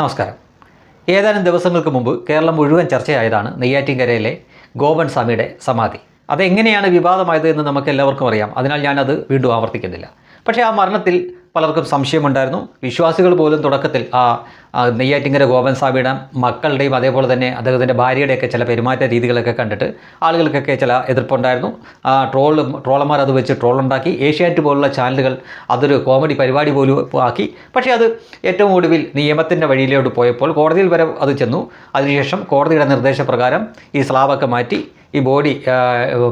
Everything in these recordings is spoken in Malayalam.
നമസ്കാരം. ഏതാനും ദിവസങ്ങൾക്ക് മുമ്പ് കേരളം മുഴുവൻ ചർച്ചയായതാണ് നെയ്യാറ്റിൻകരയിലെ ഗോപൻ സ്വാമിയുടെ സമാധി. അതെങ്ങനെയാണ് വിവാദമായത് എന്ന് നമുക്ക് എല്ലാവർക്കും അറിയാം. അതിനാൽ ഞാനത് വീണ്ടും ആവർത്തിക്കുന്നില്ല. പക്ഷേ ആ മരണത്തിൽ പലർക്കും സംശയമുണ്ടായിരുന്നു. വിശ്വാസികൾ പോലും തുടക്കത്തിൽ ആ നെയ്യാറ്റിങ്കര ഗോപൻ സ്വാമിയുടെ മക്കളുടെയും അതേപോലെ തന്നെ അദ്ദേഹത്തിന്റെ ഭാര്യയുടെയൊക്കെ ചില പെരുമാറ്റ രീതികളൊക്കെ കണ്ടിട്ട് ആളുകൾക്കൊക്കെ ചില എതിർപ്പുണ്ടായിരുന്നു. ആ ട്രോൾ ട്രോളർമാർ അത് വെച്ച് ട്രോൾ ഉണ്ടാക്കി ഏഷ്യാനെറ്റ് പോലുള്ള ചാനലുകൾ അതൊരു കോമഡി പരിപാടി പോലും ആക്കി. പക്ഷേ അത് ഏറ്റവും ഒടുവിൽ നിയമത്തിന്റെ വഴിയിലോട്ട് പോയപ്പോൾ കോടതിയിൽ വരെ അത് ചെന്നു. അതിനുശേഷം കോടതിയുടെ നിർദ്ദേശപ്രകാരം ഈ സ്ലാബൊക്കെ മാറ്റി ഈ ബോഡി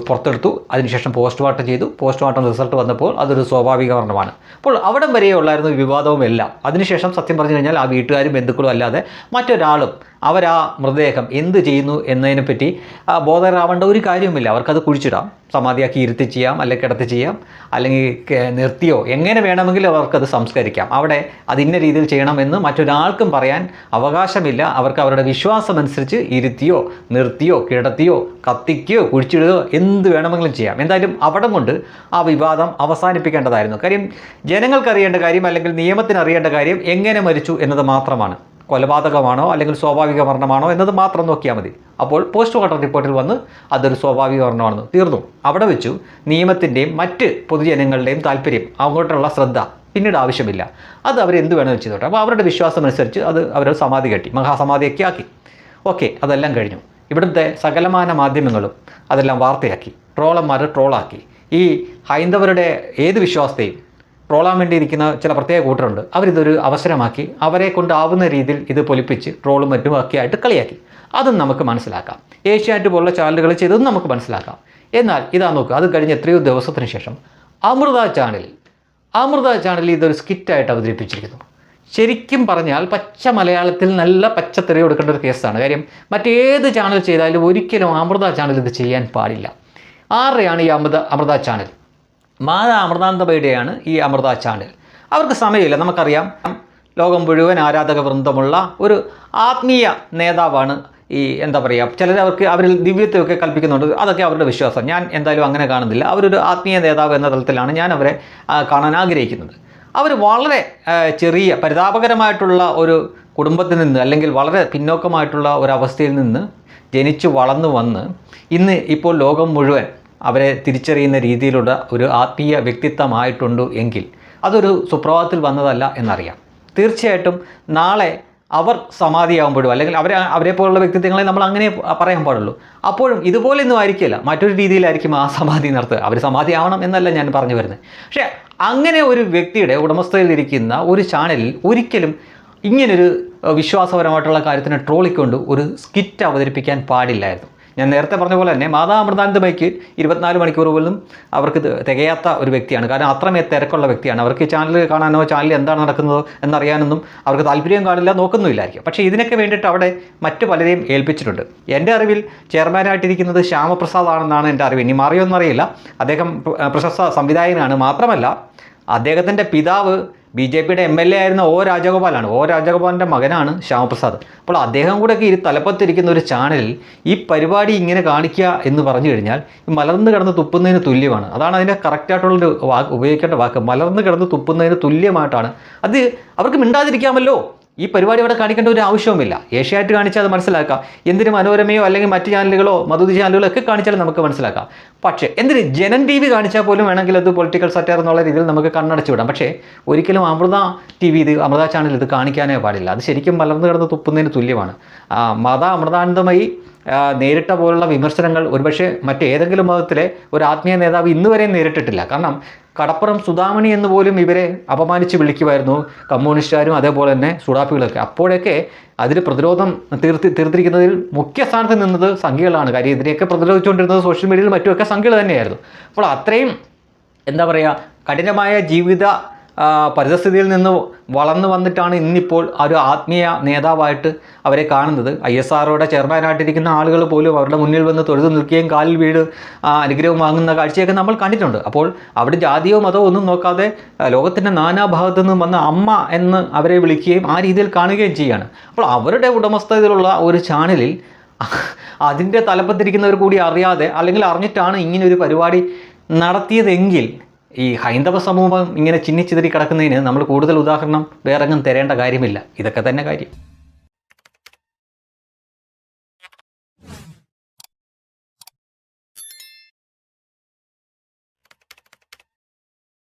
പുറത്തെടുത്തു. അതിനുശേഷം പോസ്റ്റ്മോർട്ടം ചെയ്തു. പോസ്റ്റ്മോർട്ടം റിസൾട്ട് വന്നപ്പോൾ അതൊരു സ്വാഭാവിക മരണമാണ്. അപ്പോൾ അവിടം വരെ ഉള്ളായിരുന്നു വിവാദവും എല്ലാം. അതിനുശേഷം സത്യം പറഞ്ഞു കഴിഞ്ഞാൽ ആ വീട്ടുകാരും ബന്ധുക്കളും അല്ലാതെ മറ്റൊരാളും അവരാ മൃതദേഹം എന്ത് ചെയ്യുന്നു എന്നതിനെപ്പറ്റി ആ, ബോധരാവേണ്ട ഒരു കാര്യവുമില്ല. അവർക്കത് കുഴിച്ചിടാം. സമാധിയാക്കി ഇരുത്തി ചെയ്യാം അല്ലെങ്കിൽ കിടത്തി ചെയ്യാം അല്ലെങ്കിൽ നിർത്തിയോ എങ്ങനെ വേണമെങ്കിലും അവർക്കത് സംസ്കരിക്കാം. അവിടെ അത് ഇന്ന രീതിയിൽ ചെയ്യണമെന്ന് മറ്റൊരാൾക്കും പറയാൻ അവകാശമില്ല. അവർക്ക് അവരുടെ വിശ്വാസം അനുസരിച്ച് ഇരുത്തിയോ നിർത്തിയോ കിടത്തിയോ കത്തിക്കുകയോ കുഴിച്ചിടുകയോ എന്ത് വേണമെങ്കിലും ചെയ്യാം. എന്തായാലും അവിടം കൊണ്ട് ആ വിവാദം അവസാനിപ്പിക്കേണ്ടതായിരുന്നു. കാര്യം ജനങ്ങൾക്ക് അറിയേണ്ട കാര്യം അല്ലെങ്കിൽ നിയമത്തിന് അറിയേണ്ട കാര്യം എങ്ങനെ മരിച്ചു എന്നത് മാത്രമാണ്. കൊലപാതകമാണോ അല്ലെങ്കിൽ സ്വാഭാവിക മരണമാണോ എന്നത് മാത്രം നോക്കിയാൽ മതി. അപ്പോൾ പോസ്റ്റ്മോർട്ടം റിപ്പോർട്ടിൽ വന്ന് അതൊരു സ്വാഭാവിക മരണമാണെന്ന് തീർന്നു. അവിടെ വെച്ചു നിയമത്തിന്റെയും മറ്റ് പൊതുജനങ്ങളുടെയും താല്പര്യം അങ്ങോട്ടുള്ള ശ്രദ്ധ പിന്നീട് ആവശ്യമില്ല. അത് അവർ എന്ത് വേണമെന്ന് ചെയ്തോട്ടെ അപ്പോൾ അവരുടെ വിശ്വാസം അനുസരിച്ച് അത് അവർ സമാധി കെട്ടി മഹാസമാധിയൊക്കെ ആക്കി. ഓക്കെ അതെല്ലാം കഴിഞ്ഞു. ഇവിടുത്തെ സകലമാന മാധ്യമങ്ങളും അതെല്ലാം വാർത്തയാക്കി. ട്രോളന്മാർ ട്രോളാക്കി. ഈ ഹൈന്ദവരുടെ ഏത് വിശ്വാസത്തെയും ട്രോളാൻ വേണ്ടിയിരിക്കുന്ന ചില പ്രത്യേക കൂട്ടരുണ്ട് അവരിതൊരു അവസരമാക്കി അവരെ കൊണ്ടാവുന്ന രീതിയിൽ ഇത് പൊലിപ്പിച്ച് ട്രോളും മറ്റും ഒക്കെ ആയിട്ട് കളിയാക്കി. അതും നമുക്ക് മനസ്സിലാക്കാം. ഏഷ്യാനെറ്റ് പോലുള്ള ചാനലുകൾ ചെയ്തതും നമുക്ക് മനസ്സിലാക്കാം. എന്നാൽ ഇതാ നോക്കുക അത് കഴിഞ്ഞ എത്രയോ ദിവസത്തിന് ശേഷം അമൃത ചാനൽ അമൃത ചാനലിൽ ഇതൊരു സ്കിറ്റായിട്ട് അവതരിപ്പിച്ചിരിക്കുന്നു. ശരിക്കും പറഞ്ഞാൽ പച്ച മലയാളത്തിൽ നല്ല പച്ച തെറി കൊടുക്കേണ്ട ഒരു കേസാണ്. കാര്യം മറ്റേത് ചാനൽ ചെയ്താലും ഒരിക്കലും അമൃത ചാനൽ ഇത് ചെയ്യാൻ പാടില്ല. ആരുടെയാണ് ഈ അമൃത അമൃത ചാനൽ? മാതാ അമൃതാനന്ദബൈയുടെയാണ് ഈ അമൃത ചാനൽ. അവർക്ക് സമയമില്ല നമുക്കറിയാം. ലോകം മുഴുവൻ ആരാധക വൃന്ദമുള്ള ഒരു ആത്മീയ നേതാവാണ് ഈ എന്താ പറയുക ചിലർ അവർക്ക് അവരിൽ ദിവ്യത്വമൊക്കെ കൽപ്പിക്കുന്നുണ്ട്. അതൊക്കെ അവരുടെ വിശ്വാസം. ഞാൻ എന്തായാലും അങ്ങനെ കാണുന്നില്ല. അവരൊരു ആത്മീയ നേതാവ് എന്ന തലത്തിലാണ് ഞാൻ അവരെ കാണാൻ ആഗ്രഹിക്കുന്നത്. അവർ വളരെ ചെറിയ പരിതാപകരമായിട്ടുള്ള ഒരു കുടുംബത്തിൽ നിന്ന് അല്ലെങ്കിൽ വളരെ പിന്നോക്കമായിട്ടുള്ള ഒരവസ്ഥയിൽ നിന്ന് ജനിച്ചു വളർന്നു വന്ന് ഇന്ന് ഇപ്പോൾ ലോകം മുഴുവൻ അവരെ തിരിച്ചറിയുന്ന രീതിയിലുള്ള ഒരു ആത്മീയ വ്യക്തിത്വമായിട്ടുണ്ട് എങ്കിൽ അതൊരു സുപ്രഭാതത്തിൽ വന്നതല്ല എന്നറിയാം. തീർച്ചയായിട്ടും നാളെ അവർ സമാധിയാകുമ്പോഴും അല്ലെങ്കിൽ അവരെ അവരെ പോലുള്ള വ്യക്തിത്വങ്ങളെ നമ്മൾ അങ്ങനെ പറയാൻ പാടുള്ളൂ. അപ്പോഴും ഇതുപോലെയൊന്നും ആയിരിക്കില്ല. മറ്റൊരു രീതിയിലായിരിക്കും ആ സമാധി നടത്തുക. അവർ സമാധി ആവണം എന്നല്ല ഞാൻ പറഞ്ഞു വരുന്നത്. പക്ഷേ അങ്ങനെ ഒരു വ്യക്തിയുടെ ഉടമസ്ഥതയിലിരിക്കുന്ന ഒരു ചാനലിൽ ഒരിക്കലും ഇങ്ങനൊരു വിശ്വാസപരമായിട്ടുള്ള കാര്യത്തിന് ട്രോളിക്കൊണ്ട് ഒരു സ്കിറ്റ് അവതരിപ്പിക്കാൻ പാടില്ലായിരുന്നു. ഞാൻ നേരത്തെ പറഞ്ഞ പോലെ തന്നെ മാതാ അമൃതാനന്ദമയ്ക്ക് ഇരുപത്തിനാല് മണിക്കൂർ പോലും അവർക്ക് തികയാത്ത ഒരു വ്യക്തിയാണ്. കാരണം അത്രമേ തിരക്കുള്ള വ്യക്തിയാണ്. അവർക്ക് ചാനൽ കാണാനോ ചാനലിൽ എന്താണ് നടക്കുന്നതോ എന്നറിയാനൊന്നും അവർക്ക് താല്പര്യം കാണില്ല നോക്കുന്നുമില്ലായിരിക്കും. പക്ഷേ ഇതിനൊക്കെ വേണ്ടിയിട്ട് അവിടെ മറ്റു പലരെയും ഏൽപ്പിച്ചിട്ടുണ്ട്. എന്റെ അറിവിൽ ചെയർമാനായിട്ടിരിക്കുന്നത് ശ്യാമപ്രസാദ് ആണെന്നാണ് എന്റെ അറിവ്. ഇനി മാറിയോ എന്നറിയില്ല അദ്ദേഹം പ്ര- പ്രശസ്ത സംവിധായകനാണ്. മാത്രമല്ല അദ്ദേഹത്തിന്റെ പിതാവ് ബി ജെ പിയുടെ എം എൽ എ ആയിരുന്ന ഒ രാജഗോപാലാണ്. ഒ രാജഗോപാലിന്റെ മകനാണ് ശ്യാമപ്രസാദ്. അപ്പോൾ അദ്ദേഹം കൂടെയൊക്കെ ഇരു തലപ്പത്തിരിക്കുന്ന ഒരു ചാനലിൽ ഈ പരിപാടി ഇങ്ങനെ കാണിക്കുക എന്ന് പറഞ്ഞു കഴിഞ്ഞാൽ മലർന്ന് കിടന്ന് തുപ്പുന്നതിന് തുല്യമാണ്. അതാണ് അതിന്റെ കറക്റ്റായിട്ടുള്ളൊരു വാക്ക് ഉപയോഗിക്കേണ്ട വാക്ക്. മലർന്ന് കിടന്ന് തുപ്പുന്നതിന് തുല്യമായിട്ടാണ്. അത് അവർക്ക് മിണ്ടാതിരിക്കാമല്ലോ. ഈ പരിപാടി അവിടെ കാണിക്കേണ്ട ഒരു ആവശ്യവുമില്ല. ഏഷ്യായിട്ട് കാണിച്ചാൽ അത് മനസ്സിലാക്കാം. എന്തിന് മനോരമയോ അല്ലെങ്കിൽ മറ്റ് ചാനലുകളോ മധുതി ചാനലുകളോ ഒക്കെ കാണിച്ചാലും നമുക്ക് മനസ്സിലാക്കാം. പക്ഷേ എന്തിന് ജനൻ ടി വി കാണിച്ചാൽ പോലും വേണമെങ്കിൽ അത് പൊളിറ്റിക്കൽ സറ്റയർ എന്നുള്ള രീതിയിൽ നമുക്ക് കണ്ണടച്ചു വിടാം. പക്ഷേ ഒരിക്കലും അമൃത ടി വി ഇത് അമൃത ചാനൽ ഇത് കാണിക്കാനേ പാടില്ല. അത് ശരിക്കും മലർന്നു കിടന്ന് തുപ്പുന്നതിന് തുല്യമാണ്. മത അമൃതാനന്ദമായി നേരിട്ട പോലുള്ള വിമർശനങ്ങൾ ഒരുപക്ഷെ മറ്റേതെങ്കിലും മതത്തിലെ ഒരു ആത്മീയ നേതാവ് ഇന്ന് വരെ നേരിട്ടിട്ടില്ല. കാരണം കടപ്പുറം സുധാമണി എന്ന് പോലും ഇവരെ അപമാനിച്ച് വിളിക്കുമായിരുന്നു കമ്മ്യൂണിസ്റ്റുകാരും അതേപോലെ തന്നെ സുഡാപ്പികളൊക്കെ. അപ്പോഴൊക്കെ അതിന് പ്രതിരോധം തീർത്തി തീർത്തിരിക്കുന്നതിൽ മുഖ്യ സ്ഥാനത്ത് നിന്നത് സംഖ്യകളാണ്. കാര്യം ഇതിനെയൊക്കെ പ്രതിരോധിച്ചുകൊണ്ടിരുന്നത് സോഷ്യൽ മീഡിയയിൽ മറ്റുമൊക്കെ സംഖ്യകൾ തന്നെയായിരുന്നു. അപ്പോൾ അത്രയും എന്താ പറയുക കഠിനമായ ജീവിത പരിതസ്ഥിതിയിൽ നിന്ന് വളർന്നു വന്നിട്ടാണ് ഇന്നിപ്പോൾ ഒരു ആത്മീയ നേതാവായിട്ട് അവരെ കാണുന്നത്. ഐ എസ് ആർഒയുടെ ചെയർമാനായിട്ടിരിക്കുന്ന ആളുകൾ പോലും അവരുടെ മുന്നിൽ വന്ന് തൊഴുതു നിൽക്കുകയും കാലിൽ വീട് അനുഗ്രഹം വാങ്ങുന്ന കാഴ്ചയൊക്കെ നമ്മൾ കണ്ടിട്ടുണ്ട്. അപ്പോൾ അവിടെ ജാതിയോ മതമോ ഒന്നും നോക്കാതെ ലോകത്തിന്റെ നാനാഭാഗത്തു നിന്നും വന്ന അമ്മ എന്ന് അവരെ വിളിക്കുകയും ആ രീതിയിൽ കാണുകയും ചെയ്യുകയാണ്. അപ്പോൾ അവരുടെ ഉടമസ്ഥതയിലുള്ള ഒരു ചാനലിൽ അതിന്റെ തലപ്പത്തിരിക്കുന്നവർ കൂടി അറിയാതെ അല്ലെങ്കിൽ അറിഞ്ഞിട്ടാണ് ഇങ്ങനെ ഒരു പരിപാടി നടത്തിയതെങ്കിൽ ഈ ഹൈന്ദവ സമൂഹം ഇങ്ങനെ ചിന്നിച്ചിതിരി കിടക്കുന്നതിന് നമ്മൾ കൂടുതൽ ഉദാഹരണം വേറെങ്ങും തരേണ്ട കാര്യമില്ല. ഇതൊക്കെ തന്നെ കാര്യം.